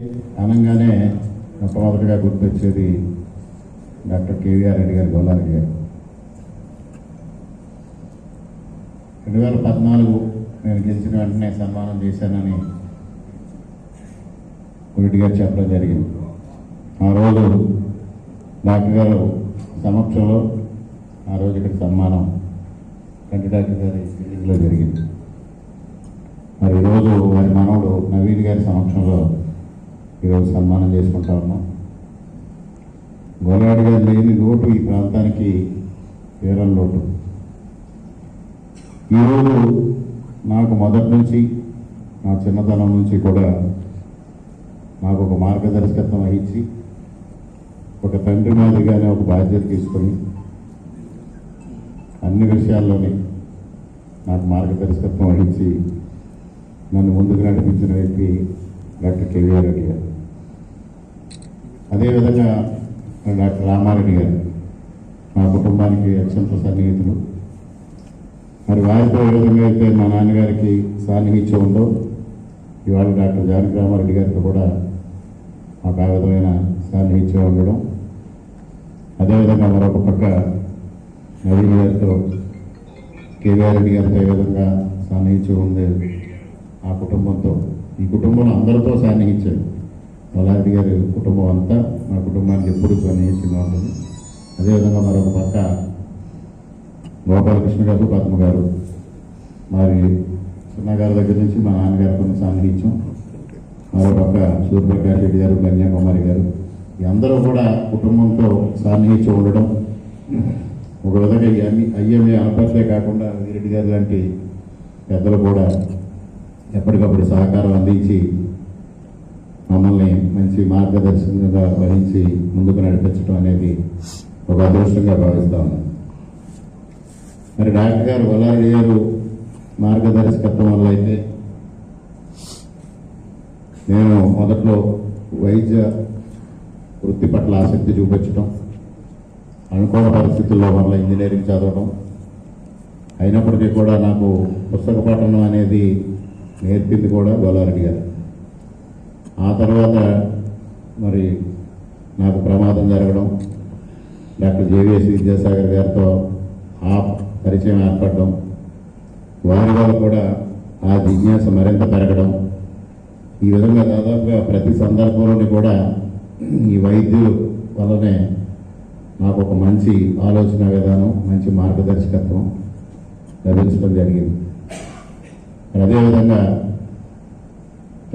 అనగానే మొట్టమొదటిగా గుర్తొచ్చేది డాక్టర్ కేవీఆర్ రెడ్డి గారు గోలారెడ్డి గారు. రెండు వేల పద్నాలుగు నేను గెలిచిన వెంటనే సన్మానం చేశానని రెడ్డి గారు చెప్పడం జరిగింది. ఆ రోజు డాక్టర్ గారు సమక్షంలో ఆ రోజు ఇక్కడ సన్మానం కంటి డాక్టర్ గారి బిల్డింగ్లో జరిగింది. మరి ఈరోజు వారి మనవుడు నవీన్ గారి సమక్షంలో ఈరోజు సన్మానం చేసుకుంటా ఉన్నాం. గోలాడి గారు లేని లోటు ఈ ప్రాంతానికి తీరం లోటు. ఈరోజు నాకు మొదటి నుంచి నా చిన్నతనం నుంచి కూడా నాకు ఒక మార్గదర్శకత్వం వహించి ఒక తండ్రి మాదిరిగానే ఒక బాధ్యత తీసుకొని అన్ని విషయాల్లోనే నాకు మార్గదర్శకత్వం వహించి నన్ను ముందుకు నడిపించిన వ్యక్తి డాక్టర్ కేవీఆర్ రెడ్డి గారు. అదేవిధంగా డాక్టర్ రామారెడ్డి గారు మా కుటుంబానికి అత్యంత సన్నిహితులు. మరి వారితో ఏ విధంగా అయితే మా నాన్నగారికి సాన్నిహిత్యం ఉందో ఇవాళ డాక్టర్ జానకి రామారెడ్డి గారికి కూడా మాకు ఆ విధమైన సాన్నిహిత్యం ఉండడం. అదేవిధంగా మరొక పక్క నవీన్ గారితో కేవీఆర్ రెడ్డి గారితో ఏ విధంగా సాన్నిహిత్యం ఉంది ఆ కుటుంబంతో ఈ కుటుంబంలో అందరితో సాన్నిహిత్యం. మల్లారెడ్డి గారి కుటుంబం అంతా మా కుటుంబానికి ఎప్పుడు సన్నిహితంగా ఉంటుంది. అదేవిధంగా మరొక పక్క గోపాలకృష్ణ గారు పద్మ గారు మరి చిన్నగారి దగ్గర నుంచి మా నాన్నగారు కొన్ని సాన్నిహిత్యం. మరో పక్క సూర్యప్రకాష్ రెడ్డి గారు కన్యాకుమారి గారు. అందరూ కూడా కుటుంబంతో సాన్నిహిత్యం ఉండడం ఒక విధంగా అయ్యమే అనపట్లే కాకుండా వీరెడ్డి గారు లాంటి పెద్దలు కూడా ఎప్పటికప్పుడు సహకారం అందించి మమ్మల్ని మంచి మార్గదర్శకంగా వహించి ముందుకు నడిపించడం అనేది ఒక అదృష్టంగా భావిస్తా మరి డాక్టర్ గారు వల్లారెడ్డి గారు మార్గదర్శకత్వం వల్ల అయితే నేను మొదట్లో వైద్య వృత్తి పట్ల ఆసక్తి చూపించడం అనుకోని పరిస్థితుల్లో వల్ల ఇంజనీరింగ్ చదవడం అయినప్పటికీ కూడా నాకు పుస్తక పఠనం అనేది నేర్పింది కూడా గోలారెడ్డి గారు. ఆ తర్వాత మరి నాకు ప్రమాదం జరగడం డాక్టర్ జేవిఎస్ విద్యాసాగర్ గారితో ఆ పరిచయం ఏర్పడడం వారి వల్ల కూడా ఆ జిజ్ఞాస మరింత పెరగడం. ఈ విధంగా దాదాపుగా ప్రతి సందర్భంలోని కూడా ఈ వైద్యులు వల్లనే నాకు ఒక మంచి ఆలోచన విధానం మంచి మార్గదర్శకత్వం లభించడం జరిగింది. అదేవిధంగా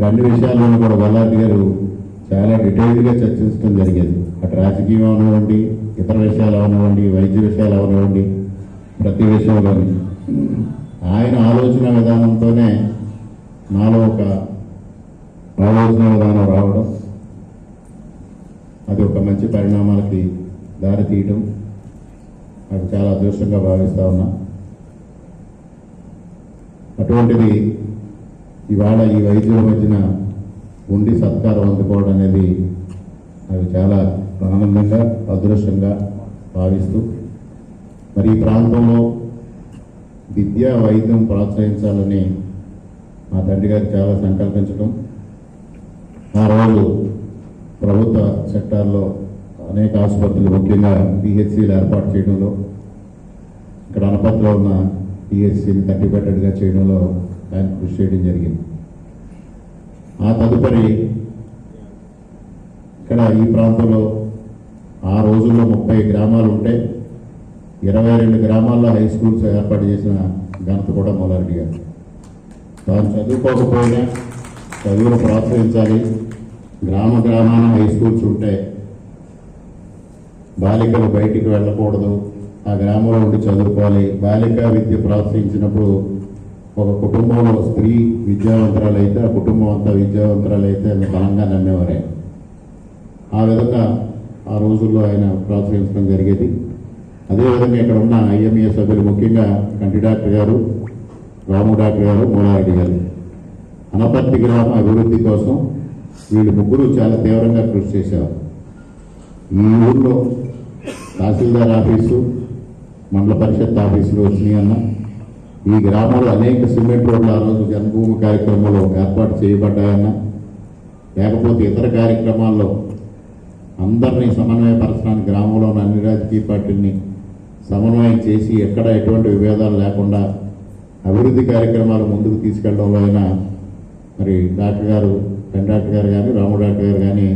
రెండు విషయాల్లోనూ కూడా వల్లారెడ్డి గారు చాలా డీటెయిల్డ్గా చర్చించడం జరిగేది. అటు రాజకీయం అవనివ్వండి ఇతర విషయాలు అవనివ్వండి వైద్య విషయాలు అవనివ్వండి ప్రతి విషయంలోని ఆయన ఆలోచన విధానంతోనే నాలో ఒక ఆలోచన విధానం రావడం అది ఒక మంచి పరిణామాలకి దారి తీయడం నాకు చాలా అదృష్టంగా భావిస్తా ఉన్నా. అటువంటిది ఇవాళ ఈ వైద్యుల మధ్యన ఉండి సత్కారం అందుకోవడం అనేది నాకు చాలా ఆనందంగా అదృష్టంగా భావిస్తూ మరి ఈ ప్రాంతంలో విద్యా వైద్యం ప్రోత్సహించాలని మా తండ్రి గారు చాలా సంకల్పించడం ఆ రోజు ప్రభుత్వ సెక్టార్లో అనేక ఆసుపత్రులు ముఖ్యంగా పిహెచ్సిలు ఏర్పాటు చేయడంలో ఇక్కడ అనపత్లో ఉన్న పిహెచ్సిని థర్టీ చేయడంలో దానికి కృషి చేయడం జరిగింది. ఆ తదుపరి ఇక్కడ ఈ ప్రాంతంలో ఆ రోజుల్లో ముప్పై గ్రామాలు ఉంటే ఇరవై రెండు గ్రామాల్లో హై స్కూల్స్ ఏర్పాటు చేసిన ఘనత కూడా మొదలరెడ్డి గారు. తాను చదువుకోకపోయినా చదువును ప్రోత్సహించాలి. గ్రామ గ్రామాన హై స్కూల్స్ ఉంటే బాలికలు బయటికి వెళ్ళకూడదు. ఆ గ్రామంలో ఉండి చదువుకోవాలి. బాలికా విద్య ప్రోత్సహించినప్పుడు ఒక కుటుంబంలో స్త్రీ విద్యావంతురాలైతే ఆ కుటుంబం అంతా విద్యావంతురాలైతే బలంగా నమ్మేవారే. ఆ విధంగా ఆ రోజుల్లో ఆయన ప్రోత్సహించడం జరిగేది. అదేవిధంగా ఇక్కడ ఉన్న ఐఎంఏ సభ్యులు ముఖ్యంగా కంటి డాక్టర్ గారు రాము డాక్టర్ గారు మూలారెడ్డి గారు. అనపర్తి గ్రామ అభివృద్ధి కోసం వీళ్ళు ముగ్గురు చాలా తీవ్రంగా కృషి చేశారు. ఈ ఊళ్ళో తహసీల్దార్ ఆఫీసు మండల పరిషత్ ఆఫీసులు వచ్చినాయి అన్నా. ఈ గ్రామంలో అనేక సిమెంట్ రోడ్లు ఆ రోజు జన్మభూమి కార్యక్రమంలో ఏర్పాటు చేయబడ్డాయన్న లేకపోతే ఇతర కార్యక్రమాల్లో అందరినీ సమన్వయపరచడానికి గ్రామంలో ఉన్న అన్ని రాజకీయ పార్టీని సమన్వయం చేసి ఎక్కడ ఎటువంటి విభేదాలు లేకుండా అభివృద్ధి కార్యక్రమాలు ముందుకు తీసుకెళ్ళడంలో అయినా మరి డాక్టర్ గారు పెండాక్టర్ గారు కానీ రాము డాక్టర్ గారు కానీ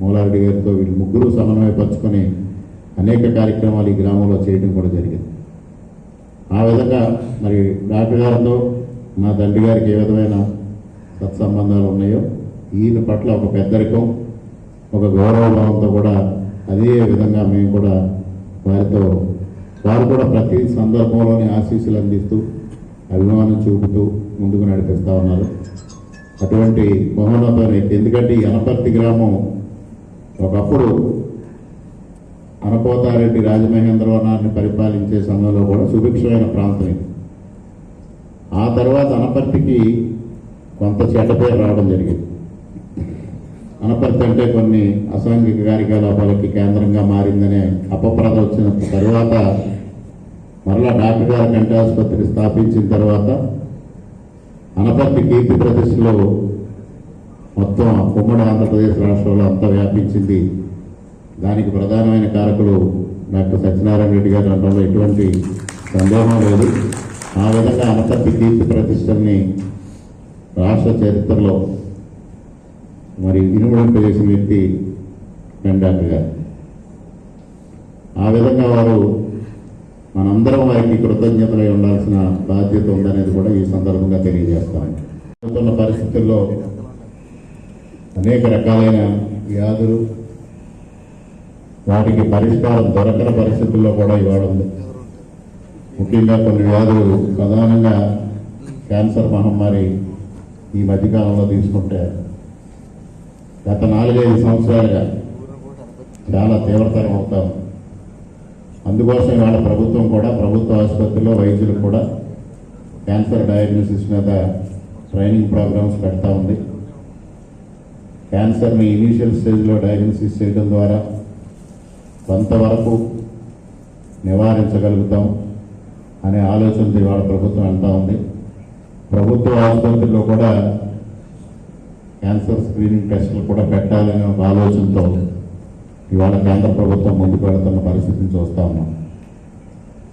మూలారెడ్డి గారితో వీళ్ళు ముగ్గురు సమన్వయపరుచుకొని అనేక కార్యక్రమాలు ఈ గ్రామంలో చేయడం కూడా జరిగింది. ఆ విధంగా మరి డాక్టర్ గారితో మా తండ్రి గారికి ఏ విధమైన సత్సంబంధాలు ఉన్నాయో ఈయన పట్ల ఒక పెద్దరికం ఒక గౌరవభావంతో కూడా అదే విధంగా మేము కూడా వారితో వారు కూడా ప్రతి సందర్భంలోని ఆశీస్సులు అందిస్తూ అభిమానం చూపుతూ ముందుకు నడిపిస్తూ ఉన్నారు. అటువంటి మహోన్నతమైన ఎందుకంటే ఈ అనపర్తి గ్రామం ఒకప్పుడు అనపోతారెడ్డి రాజమహేంద్రవనాన్ని పరిపాలించే సమయంలో కూడా సుభిక్షమైన ప్రాంతం ఇది. ఆ తర్వాత అనపర్తికి కొంత చెడ్డ పేరు రావడం జరిగింది. అనపర్తి అంటే కొన్ని అసాంఘిక కార్యకలాపాలకి కేంద్రంగా మారిందనే అపప్రద వచ్చిన తర్వాత మరలా డాక్టర్ గారి కంటి ఆసుపత్రి స్థాపించిన తర్వాత అనపర్తి కీర్తి ప్రతిష్టలో మొత్తం ఉమ్మడి ఆంధ్రప్రదేశ్ రాష్ట్రంలో అంతా వ్యాపించింది. దానికి ప్రధానమైన కారకులు డాక్టర్ సత్యనారాయణ రెడ్డి గారు అనడంలో ఎటువంటి సందేహం లేదు. ఆ విధంగా అనపర్తి కీర్తి ప్రతిష్టల్ని రాష్ట్ర చరిత్రలో మరి ఇనుమడింపజేసిన వ్యక్తి పెన్ డాక్టర్ గారు. ఆ విధంగా వారు మనందరం వారికి కృతజ్ఞతలై ఉండాల్సిన బాధ్యత ఉందనేది కూడా ఈ సందర్భంగా తెలియజేస్తాను. పరిస్థితుల్లో అనేక రకాలైన వ్యాధులు వాటికి పరిష్కారం దొరకని పరిస్థితుల్లో కూడా ఇవాళ ఉంది. ముఖ్యంగా కొన్ని వ్యాధులు ప్రధానంగా క్యాన్సర్ మహమ్మారి ఈ మధ్యకాలంలో తీసుకుంటే గత నాలుగైదు సంవత్సరాలుగా చాలా తీవ్రతరం అవుతాం. అందుకోసం ఇవాళ ప్రభుత్వం కూడా ప్రభుత్వ ఆసుపత్రిలో వైద్యులు కూడా క్యాన్సర్ డయాగ్నోసిస్ మీద ట్రైనింగ్ ప్రోగ్రామ్స్ పెడతా ఉంది. క్యాన్సర్ని ఇనీషియల్ స్టేజ్లో డయాగ్నోసిస్ చేయడం ద్వారా కొంతవరకు నివారించగలుగుతాం అనే ఆలోచనతో ఇవాళ ప్రభుత్వం వెళ్తూ ఉంది. ప్రభుత్వ ఆసుపత్రిలో కూడా క్యాన్సర్ స్క్రీనింగ్ టెస్టులు కూడా పెట్టాలనే ఒక ఆలోచనతో ఇవాళ కేంద్ర ప్రభుత్వం ముందుకు వెళుతున్న పరిస్థితిని చూస్తూ ఉన్నాం.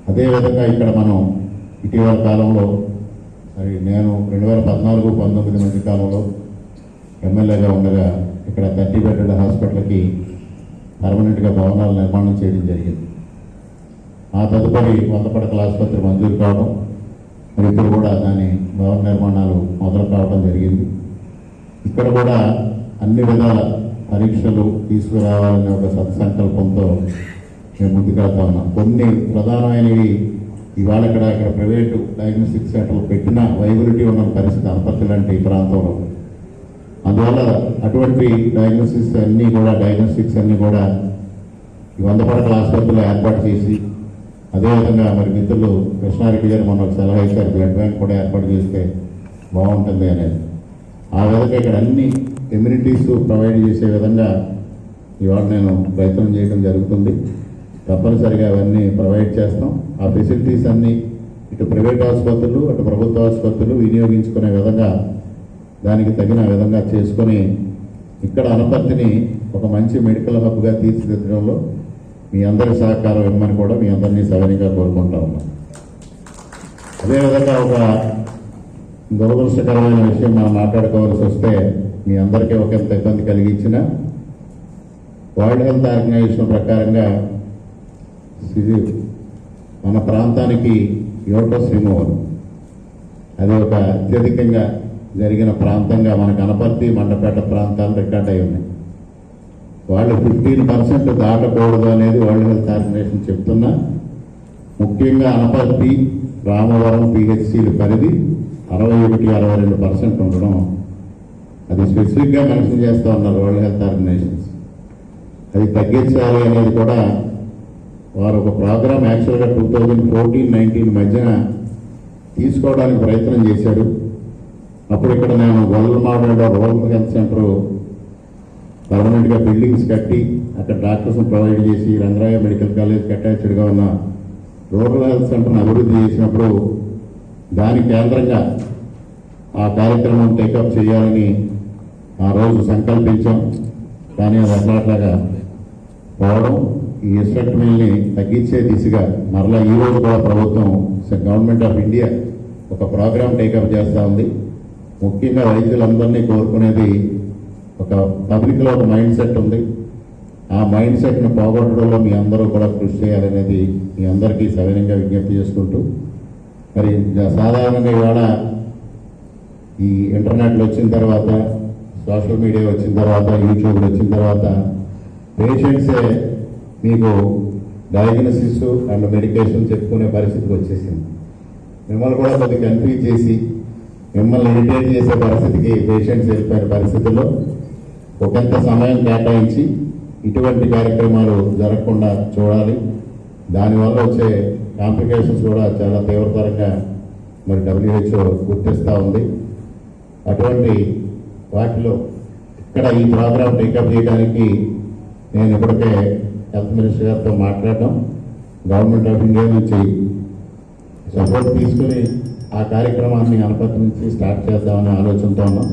అదేవిధంగా ఇక్కడ మనం ఇటీవల కాలంలో మరి నేను రెండు వేల పద్నాలుగు పంతొమ్మిది మధ్య కాలంలో ఎమ్మెల్యేగా ఉండగా ఇక్కడ థర్టీ బెడెడ్ హాస్పిటల్కి పర్మనెంట్గా భవనాలు నిర్మాణం చేయడం జరిగింది. ఆ తదుపరి వంద పడకల ఆసుపత్రి మంజూరు కావడం మరి ఇప్పుడు కూడా దాని భవన నిర్మాణాలు మొదలు కావడం జరిగింది. ఇక్కడ కూడా అన్ని విధాల పరీక్షలు తీసుకురావాలనే ఒక సత్సంకల్పంతో మేము ముందుకెళ్తా ఉన్నాం. కొన్ని ప్రధానమైనవి ఇవాళ ఇక్కడ ఇక్కడ ప్రైవేటు డయాగ్నోస్టిక్ సెంటర్లు పెట్టిన వైబిలిటీ ఉన్న పరిస్థితి అనపర్తి లాంటి ఈ ప్రాంతంలో. అందువల్ల అటువంటి డయాగ్నోసిస్ అన్నీ కూడా డయాగ్నోస్టిక్స్ అన్నీ కూడా ఈ వంద పడకల ఆసుపత్రిలో ఏర్పాటు చేసి అదేవిధంగా మరి మిత్రులు కృష్ణారెడ్డి గారు మన సలహా ఇచ్చారు బ్లడ్ బ్యాంక్ కూడా ఏర్పాటు చేస్తే బాగుంటుంది అనేది. ఆ విధంగా ఇక్కడ అన్ని ఎమ్యూనిటీస్ ప్రొవైడ్ చేసే విధంగా ఇవాళ నేను ప్రయత్నం చేయడం జరుగుతుంది. తప్పనిసరిగా అవన్నీ ప్రొవైడ్ చేస్తాం. ఆ ఫెసిలిటీస్ అన్నీ ఇటు ప్రైవేట్ ఆసుపత్రులు అటు ప్రభుత్వ ఆసుపత్రులు వినియోగించుకునే విధంగా దానికి తగిన విధంగా చేసుకొని ఇక్కడ అనపర్తిని ఒక మంచి మెడికల్ హబ్గా తీర్చిదిద్దడంలో మీ అందరి సహకారం ఇవ్వమని కూడా మీ అందరినీ సవనిగా కోరుకుంటా ఉన్నాం. అదేవిధంగా ఒక దురదృష్టకరమైన విషయం మనం మాట్లాడుకోవాల్సి వస్తే మీ అందరికీ ఒక ఎంత ఇబ్బంది కలిగించిన వరల్డ్ హెల్త్ ఆర్గనైజేషన్ ప్రకారంగా మన ప్రాంతానికి యోటో రిమూవల్ అది ఒక అత్యధికంగా జరిగిన ప్రాంతంగా మన గణపతి మండపేట ప్రాంతాలు రికార్డ్ అయి ఉన్నాయి వాళ్ళు ఫిఫ్టీన్ పర్సెంట్ దాటకూడదు అనేది వరల్డ్ హెల్త్ ఆర్గనైజేషన్ చెప్తున్నా. ముఖ్యంగా అనపర్తి రామవరం పిహెచ్సిలు పరిధి అరవై ఒకటి అరవై రెండు పర్సెంట్ ఉండడం అది స్పెసిఫిక్గా మెన్షన్ చేస్తూ ఉన్నారు వరల్డ్ హెల్త్ ఆర్గనైజేషన్స్. అది తగ్గించాలి అనేది కూడా వారు ఒక ప్రోగ్రామ్ యాక్చువల్గా టూ థౌజండ్ ఫోర్టీన్ నైన్టీన్ మధ్యన తీసుకోవడానికి ప్రయత్నం చేశాడు అప్పుడు ఇక్కడ నేను గొల్లమాడలో రూరల్ హెల్త్ సెంటర్ పర్మనెంట్గా బిల్డింగ్స్ కట్టి అక్కడ డాక్టర్స్ ప్రొవైడ్ చేసి రంగరాయ మెడికల్ కాలేజ్కి అటాచ్డ్గా ఉన్న రూరల్ హెల్త్ సెంటర్ని అభివృద్ధి చేసినప్పుడు దాని కేంద్రంగా ఆ కార్యక్రమం టేకప్ చేయాలని ఆ రోజు సంకల్పించాం. కానీ అది అట్లాట్లాగా పోవడం ఈ ఎస్ట్రక్టమీల్ని తగ్గించే దిశగా మరలా ఈ రోజు కూడా ప్రభుత్వం గవర్నమెంట్ ఆఫ్ ఇండియా ఒక ప్రోగ్రామ్ టేకప్ చేస్తూ ఉంది. ముఖ్యంగా రైతులందరినీ కోరుకునేది ఒక పబ్లిక్లో ఒక మైండ్ సెట్ ఉంది. ఆ మైండ్ సెట్ను పోగొట్టడంలో మీ అందరూ కూడా కృషి చేయాలనేది మీ అందరికీ సవినంగా విజ్ఞప్తి చేసుకుంటూ మరి సాధారణంగా ఇవాళ ఈ ఇంటర్నెట్లు వచ్చిన తర్వాత సోషల్ మీడియా వచ్చిన తర్వాత యూట్యూబ్లు వచ్చిన తర్వాత పేషెంట్సే మీకు డయాగ్నోసిస్ అండ్ మెడికేషన్ చెప్పుకునే పరిస్థితికి వచ్చేసింది. మిమ్మల్ని కూడా కొద్దిగా కన్ఫ్యూజ్ చేసి మిమ్మల్ని ఇరిటేట్ చేసే పరిస్థితికి పేషెంట్స్ వెళ్ళిపోయిన పరిస్థితుల్లో ఒకంత సమయం కేటాయించి ఇటువంటి కార్యక్రమాలు జరగకుండా చూడాలి. దానివల్ల వచ్చే కాంప్లికేషన్స్ కూడా చాలా తీవ్రతరంగా మరి డబ్ల్యూహెచ్ఓ గుర్తిస్తూ ఉంది. అటువంటి వాటిలో ఇక్కడ ఈ ప్రోగ్రాం టేకప్ చేయడానికి నేను ఇప్పటికే హెల్త్ మినిస్టర్ గారితో మాట్లాడడం. గవర్నమెంట్ ఆఫ్ ఇండియా నుంచి సపోర్ట్ తీసుకుని ఆ కార్యక్రమాన్ని అనపతి నుంచి స్టార్ట్ చేద్దామనే ఆలోచనతో ఉన్నాం.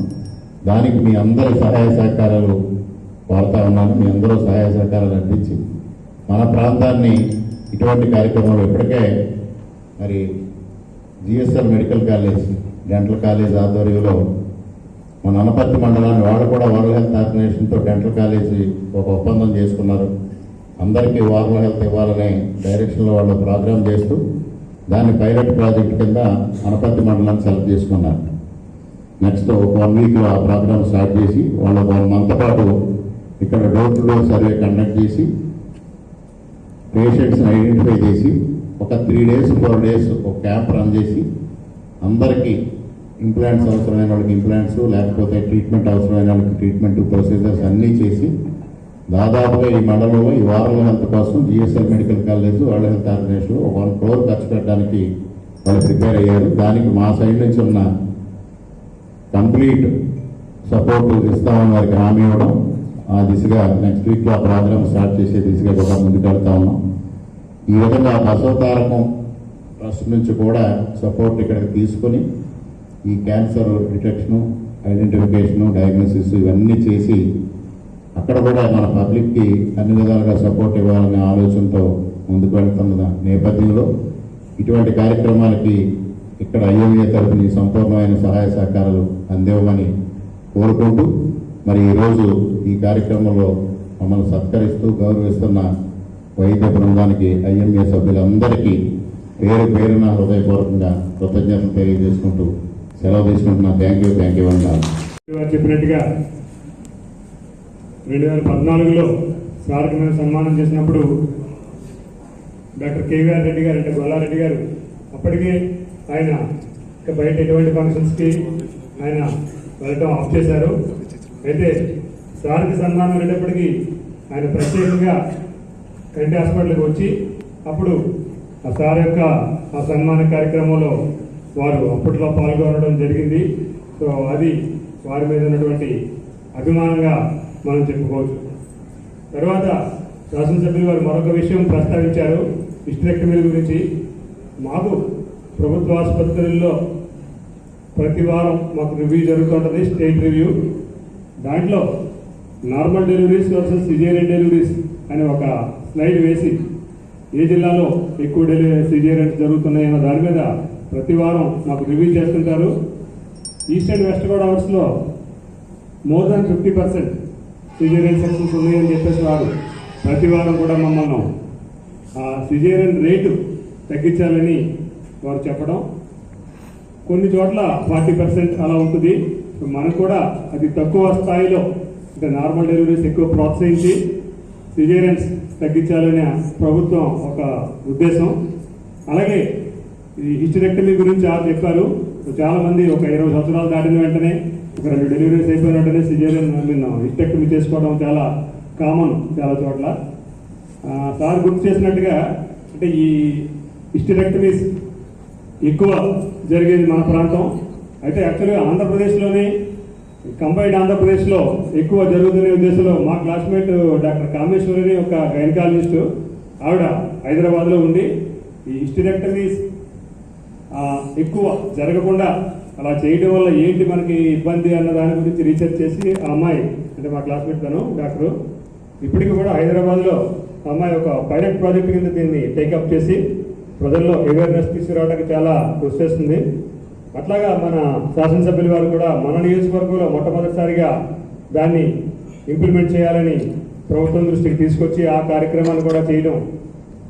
దానికి మీ అందరి సహాయ సహకారాలు కోరుతా ఉన్నాను. మీ అందరూ సహాయ సహకారాలు అందించి మన ప్రాంతాన్ని ఇటువంటి కార్యక్రమాలు ఇప్పటికే మరి GSL medical college dental college ఆధ్వర్యంలో మన అనపర్తి మండలాన్ని వాళ్ళు కూడా వరల్డ్ హెల్త్ ఆర్గనైజేషన్తో డెంటల్ కాలేజీ ఒక ఒప్పందం చేసుకున్నారు. అందరికీ వరల్డ్ హెల్త్ ఇవ్వాలనే డైరెక్షన్లో వాళ్ళు ప్రోగ్రామ్ చేస్తూ దాన్ని పైలట్ ప్రాజెక్ట్ కింద అనపర్తి మండలాన్ని సెలెక్ట్ చేసుకున్నారు నెక్స్ట్ ఒక వన్ వీక్లో ఆ ప్రోగ్రామ్ స్టార్ట్ చేసి వాళ్ళు వన్ మంత్ పాటు ఇక్కడ door to door survey conduct చేసి పేషెంట్స్ని ఐడెంటిఫై చేసి ఒక త్రీ డేస్ ఫోర్ డేస్ ఒక క్యాంప్ రన్ చేసి అందరికీ ఇంప్లాంట్స్ అవసరమైన వాళ్ళకి ఇంప్లాంట్స్ లేకపోతే ట్రీట్మెంట్ అవసరమైన వాళ్ళకి ట్రీట్మెంట్ ప్రొసీజర్స్ అన్నీ చేసి దాదాపుగా ఈ మండలంలో ఈ వారంలో హెల్త్ కోసం GSL medical college world health organization one crore ఖర్చు పెట్టడానికి వాళ్ళు ప్రిపేర్ అయ్యారు. దానికి మా సైడ్ నుంచి ఉన్న కంప్లీట్ సపోర్ట్ ఇస్తామని వారికి హామీ ఇవ్వడం. ఆ దిశగా నెక్స్ట్ వీక్లో ఆ ప్రోగ్రామ్ స్టార్ట్ చేసే దిశగా కూడా ముందుకెళ్తా ఉన్నాం. ఈ విధంగా బసవతారకం ట్రస్ట్ నుంచి కూడా సపోర్ట్ ఇక్కడికి తీసుకొని ఈ క్యాన్సర్ డిటెక్షను ఐడెంటిఫికేషను డయాగ్నోసిస్ ఇవన్నీ చేసి అక్కడ కూడా మన పబ్లిక్కి అన్ని విధాలుగా సపోర్ట్ ఇవ్వాలనే ఆలోచనతో ముందుకు వెళ్తున్న నేపథ్యంలో ఇటువంటి కార్యక్రమాలకి ఇక్కడ ఐఎంఏ తరఫున సంపూర్ణమైన సహాయ సహకారాలు అందేవని కోరుకుంటూ మరి ఈరోజు ఈ కార్యక్రమంలో మమ్మల్ని సత్కరిస్తూ గౌరవిస్తున్న వైద్య బృందానికి ఐఎంఏ సభ్యులందరికీ పేరు పేరున హృదయపూర్వకంగా కృతజ్ఞతలు తెలియజేసుకుంటూ సెలవు తీసుకుంటున్నా. థ్యాంక్ యూ థ్యాంక్ యూ అన్నారు చెప్పినట్టుగా రెండు వేల పద్నాలుగులో సార్కి మేము సన్మానం చేసినప్పుడు డాక్టర్ కేవీఆర్ రెడ్డి గారు అంటే గొల్లారెడ్డి గారు అప్పటికే ఆయన ఇక బయట ఎటువంటి ఫంక్షన్స్కి ఆయన వెళ్ళటం ఆఫ్ చేశారు. అయితే సార్కి సన్మానం వెళ్ళేప్పటికీ ఆయన ప్రత్యేకంగా కంటి హాస్పిటల్కి వచ్చి అప్పుడు ఆ సార్ యొక్క ఆ సన్మాన కార్యక్రమంలో వారు అప్పట్లో పాల్గొనడం జరిగింది. సో అది వారి మీద ఉన్నటువంటి అభిమానంగా మనం చెప్పుకోవచ్చు. తర్వాత శాసనసభ్యులు వారు మరొక విషయం ప్రస్తావించారు హిస్టరెక్టమీల గురించి. మాకు ప్రభుత్వ ఆసుపత్రుల్లో ప్రతి వారం మాకు రివ్యూ జరుగుతుంటుంది స్టేట్ రివ్యూ. దాంట్లో normal deliveries versus cesarean deliveries అనే ఒక స్లైడ్ వేసి ఏ జిల్లాలో ఎక్కువ డెలివరీ సిజేరియన్స్ జరుగుతున్నాయన్న దాని మీద ప్రతి వారం మాకు రివ్యూ చేస్తుంటారు. ఈస్ట్ అండ్ వెస్ట్ గోదావరిలో more than fifty percent cesarean sections ఉన్నాయని చెప్పేసి వారు ప్రతి వారం కూడా మమ్మల్ని ఆ సిజేరియన్ రేటు తగ్గించాలని వారు చెప్పడం. కొన్ని చోట్ల ఫార్టీ పర్సెంట్ అలా ఉంటుంది. మనకు కూడా అది తక్కువ స్థాయిలో అంటే నార్మల్ డెలివరీస్ ఎక్కువ ప్రోత్సహించి సిజేరియన్స్ తగ్గించాలనే ప్రభుత్వం ఒక ఉద్దేశం. అలాగే ఈ హిస్టరెక్టమీ గురించి ఆ చెప్పారు. చాలామంది చాలా మంది ఒక ఇరవై సంవత్సరాలు దాటిన వెంటనే ఒక రెండు డెలివరీస్ అయిపోయిన వెంటనే సిజేరియన్ మీన్ హిస్టెక్టమీ చేసుకోవడం చాలా కామన్ చాలా చోట్ల. సార్ గుర్తు చేసినట్టుగా అంటే ఈ ఇస్టిరెక్టమీస్ ఎక్కువ జరిగేది మన ప్రాంతం. అయితే యాక్చువల్గా ఆంధ్రప్రదేశ్లోనే కంబైన్డ్ ఆంధ్రప్రదేశ్లో ఎక్కువ జరుగుతున్న ఉద్దేశంలో మా క్లాస్మేట్ డాక్టర్ కామేశ్వరిని ఒక గైనకాలజిస్ట్ ఆవిడ హైదరాబాద్లో ఉండి ఈ హిస్టిరెక్టమీస్ ఎక్కువ జరగకుండా అలా చేయడం వల్ల ఏంటి మనకి ఇబ్బంది అన్న దాని గురించి రీసెర్చ్ చేసి ఆ అమ్మాయి అంటే మా క్లాస్మేట్ తను డాక్టరు ఇప్పటికి కూడా హైదరాబాద్లో ఆ అమ్మాయి ఒక పైలట్ ప్రాజెక్ట్ కింద దీన్ని టేకప్ చేసి ప్రజల్లో అవేర్నెస్ తీసుకురావడానికి చాలా కృషి చేస్తుంది. అట్లాగా మన శాసనసభ్యుల వారు కూడా మన నియోజకవర్గంలో మొట్టమొదటిసారిగా దాన్ని ఇంప్లిమెంట్ చేయాలని ప్రభుత్వం దృష్టికి తీసుకొచ్చి ఆ కార్యక్రమాన్ని కూడా చేయడం.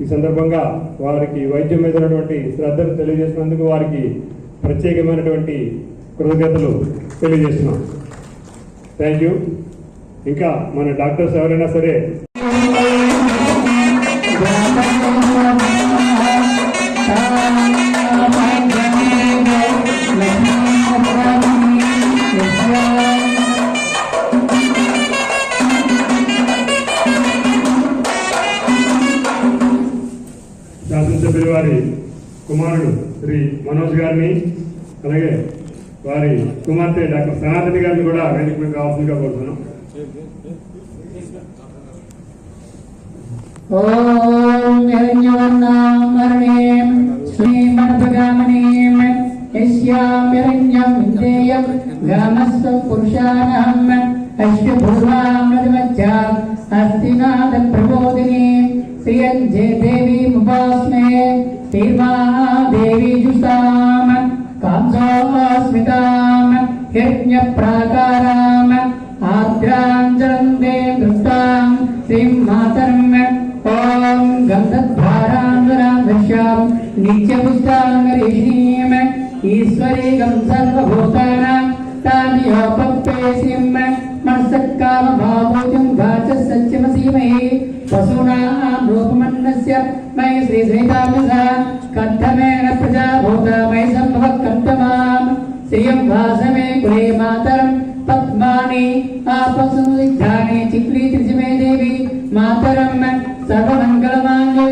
ఈ సందర్భంగా వారికి వైద్యం మీద ఉన్నటువంటి శ్రద్ధను తెలియజేసినందుకు వారికి ప్రత్యేకమైనటువంటి కృతజ్ఞతలు తెలియజేస్తున్నాం. థ్యాంక్ యూ ఇంకా మన డాక్టర్స్ ఎవరైనా సరే కుమార్తె డాక్టర్ సనాతని గారిని కూడా వేదిక మీద రావాల్సిందిగా కోరుతున్నాం. ఓం హిరణ్యవర్ణాం వర్ణేం శ్రీమద్భగామనీం యస్యాం హిరణ్యం విధేయం గ్రామస్థ ప్రబోధిని శ్రియం జయ దేవీముపాస్మే శ్రీమాన్ हिरण्यप्राकाराम् आद्राञ्जलं ते दृष्टां श्रीं मातरम् ॐ गन्धद्वाराङ्गरां नित्यपुष्टाङ्गरीषीम् ईश्वरीकं सर्वभूतानां तानियोपप्पेसिं मनसक्कामभाभूतिं वाचः सत्यमसीमहि पशूनां रूपमन्नस्य मयि श्रीश्रीतामसा कण्ठमेन प्रजाभूता मयि सम्भवः कण्ठमाम् శ్రియభాసమే ప్రేమాతరం. పద్మాని ఆపసుముగ్ధాని చిక్లీ త్రిజమే దేవి. మాతరం సర్వమంగళమాంగ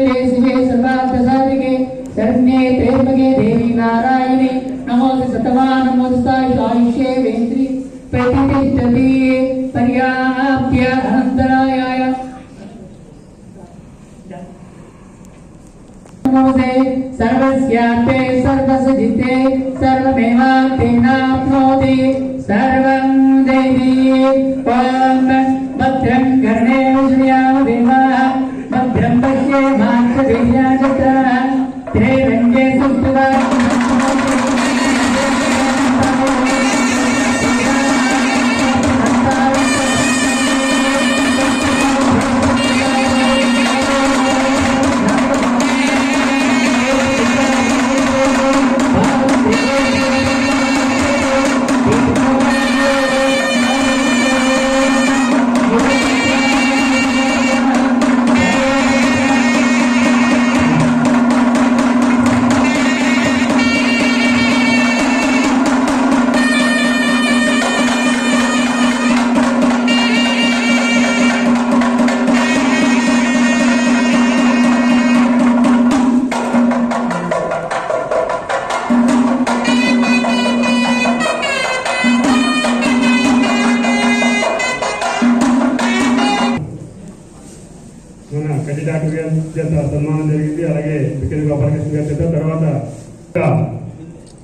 డాక్టర్ గారి చేత సన్మానం జరిగింది. అలాగే పిక్కిరి గోపాలకృష్ణ గారి చేత తర్వాత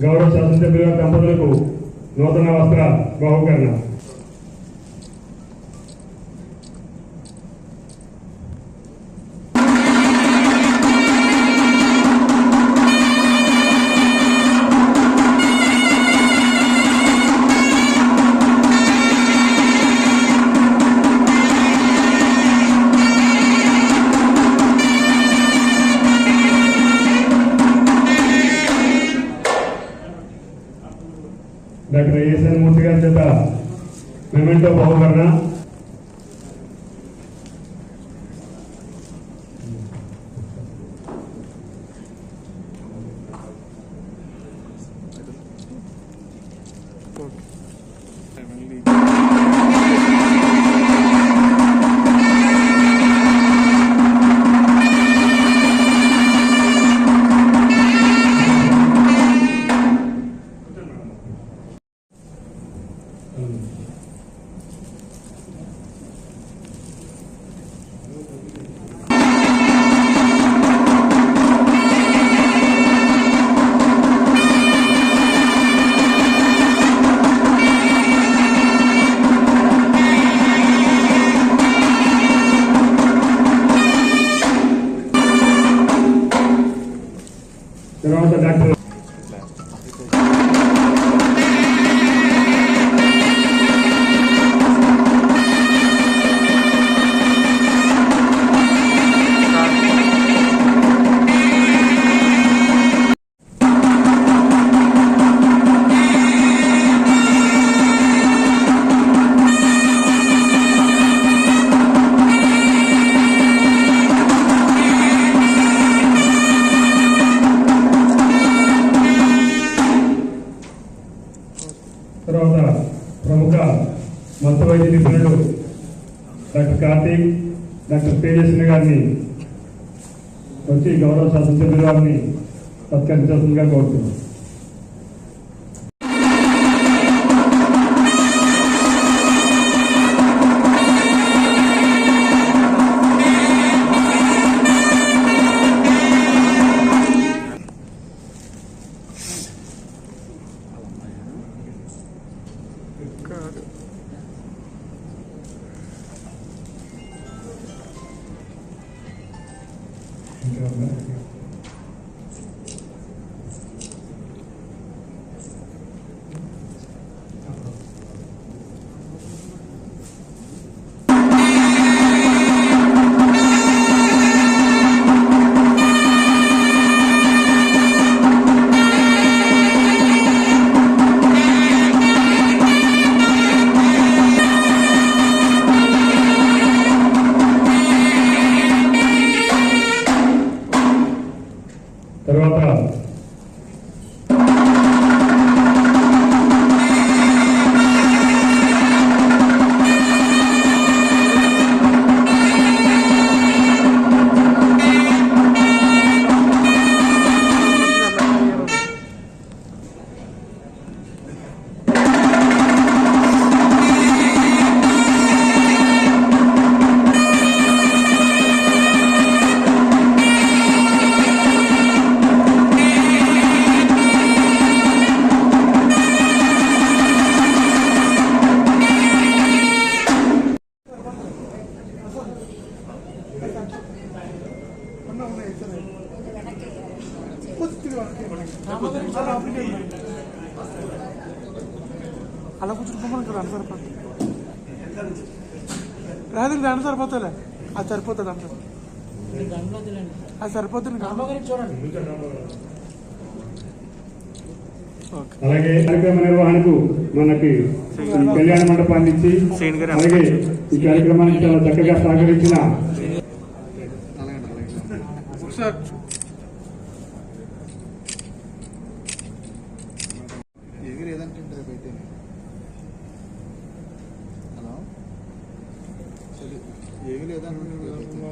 గౌరవ శాసనసభ్యుల దంపతులకు నూతన వస్త్ర బహుకరణ. మెమెంటో బహుకరణ వైద్య తర్వాత డాక్టర్ డాక్టర్ తేజస్విని గారిని వచ్చి గౌరవ శాసనసభ్యుల వారిని సత్కరించాల్సిందిగా కోరుతున్నాను. అది సరిపోతుంది అలాగే కార్యక్రమ నిర్వహణకు మనకి కళ్యాణ మండపాన్ని ఇచ్చి అలాగే ఈ కార్యక్రమానికి చాలా చక్కగా సహకరించిన సార్ ఎగిరి ఏదంటే రేపు అయితే హలో సరే ఎగిరి ఏదంటే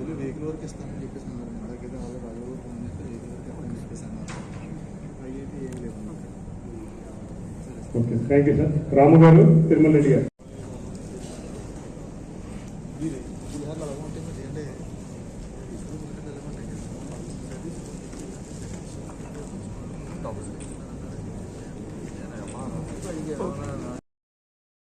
ఓన్లీ వెహికల్ వరకు ఇస్తానని చెప్పేసి అన్నారు మనకైతే వాళ్ళు రాజు ఫోన్ చేస్తే వెహికల్ వరకు ఇస్తామని చెప్పేసి అన్నారు అయితే ఏం లేదు సరే okay thank you sir Ramu గారు తిరుమల రెడ్డి గారు.